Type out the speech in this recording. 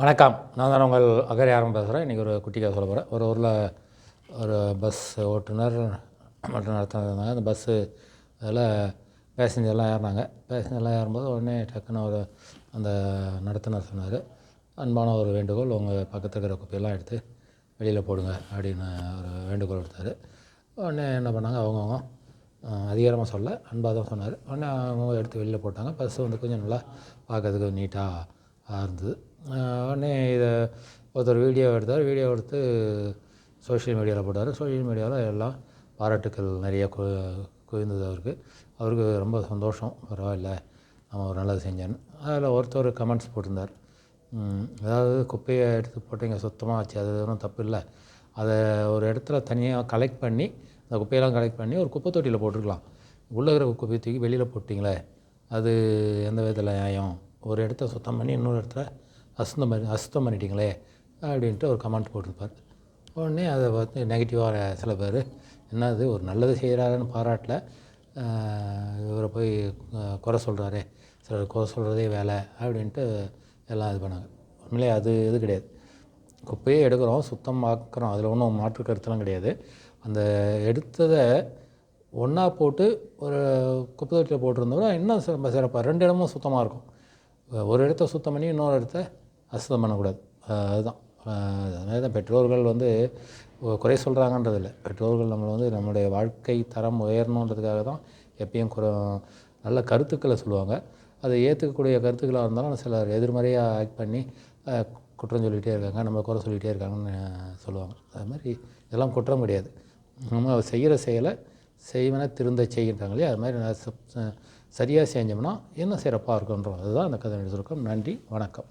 வணக்கம். நான் தான் உங்கள் அகரியாரம் பேசுகிறேன் இன்றைக்கி ஒரு குட்டிக்காக சொல்ல போகிறேன் ஒரு ஊரில் ஒரு பஸ் ஓட்டுநர் மற்றும் நடத்தினாங்க. அந்த பஸ்ஸு அதில் பேசஞ்சர்லாம் ஏறினாங்க. பேசஞ்சர்லாம் ஏறும்போது உடனே டக்குன்னு ஒரு அந்த நடத்துனர் சொன்னார். அன்பான ஒரு வேண்டுகோள் உங்கள் பக்கத்தில் இருக்கிற குப்பையெல்லாம் எடுத்து வெளியில் போடுங்க அப்படின்னு ஒரு வேண்டுகோள் எடுத்தார் உடனே என்ன பண்ணாங்க? அவங்கவுங்க அதிகாரமாக சொல்ல அன்பாக தான் சொன்னார். உடனே அவங்க எடுத்து வெளியில் போட்டாங்க. பஸ்ஸு வந்து கொஞ்சம் நல்லா பார்க்கறதுக்கு நீட்டாக இருந்தது. உடனே இதை ஒருத்தர் வீடியோ எடுத்தார். வீடியோ எடுத்து சோஷியல் மீடியாவில் போட்டார். சோஷியல் மீடியாவில் எல்லாம் பாராட்டுக்கள் நிறைய கு குவிந்தது அவருக்கு. அவருக்கு ரொம்ப சந்தோஷம். பரவாயில்ல நம்ம ஒரு நல்லது செஞ்சேன்னு அதில் ஒருத்தர் கமெண்ட்ஸ் போட்டிருந்தார். அதாவது குப்பையை எடுத்து போட்டீங்க சுத்தமாக ஆச்சு அது ஒன்றும் தப்பு இல்லை. அதை ஒரு இடத்துல தனியாக கலெக்ட் பண்ணி அந்த குப்பையெல்லாம் கலெக்ட் பண்ணி ஒரு குப்பை தொட்டியில் போட்டிருக்கலாம். உள்ளே இருக்கிற குப்பையை தூக்கி வெளியில் போட்டிங்களே அது எந்த விதத்தில் நியாயம்? ஒரு இடத்த சுத்தம் பண்ணி இன்னொரு இடத்துல அசுத்தம் பண்ணி அசுத்தம் பண்ணிட்டீங்களே அப்படின்ட்டு ஒரு கமெண்ட் போட்டிருப்பார். உடனே அதை பார்த்து நெகட்டிவாக சில பேர் என்னது ஒரு நல்லது செய்கிறாருன்னு பாராட்டல. இவரை போய் குறை சொல்கிறாரே சிலர் குறை சொல்கிறதே வேலை அப்படின்ட்டு எல்லாம் இது பண்ணாங்க. உண்மையிலே அது இது கிடையாது. குப்பையே எடுக்கிறோம் சுத்தம் ஆக்குறோம் அதில் ஒன்றும் மாற்று கருத்துலாம் கிடையாது. அந்த எடுத்ததை ஒன்றா போட்டு ஒரு குப்பை தொட்டியில் போட்டிருந்தோம்னா இன்னும் ரொம்ப சிறப்பாக ரெண்டு இடமும் சுத்தமாக இருக்கும். ஒரு இடத்த சுத்தம் பண்ணி இன்னொரு இடத்த அசுத்தம் பண்ணக்கூடாது. அதுதான். அதனால தான் பெற்றோர்கள் வந்து குறை சொல்கிறாங்கன்றது இல்லை பெற்றோர்கள் நம்மளை வந்து நம்மளுடைய வாழ்க்கை தரம் உயரணுன்றதுக்காக தான் எப்பயும் குறை நல்ல கருத்துக்களை சொல்லுவாங்க. அதை ஏற்றுக்கக்கூடிய கருத்துக்களாக இருந்தாலும் சிலர் எதிர்மறையாக ஆக்ட் பண்ணி குற்றம் சொல்லிகிட்டே இருக்காங்க. நம்ம குறை சொல்லிகிட்டே இருக்காங்கன்னு சொல்லுவாங்க. அது மாதிரி இதெல்லாம் குற்றம் கிடையாது. நம்ம செய்கிற செயலை செய்வன திருந்த செய்கின்றாங்க இல்லையா? அது மாதிரி நான் சரியாக செஞ்சோம்னா இன்னும் சிறப்பாக இருக்குன்றோம். அதுதான் அந்த கதை சுருக்கம். நன்றி. வணக்கம்.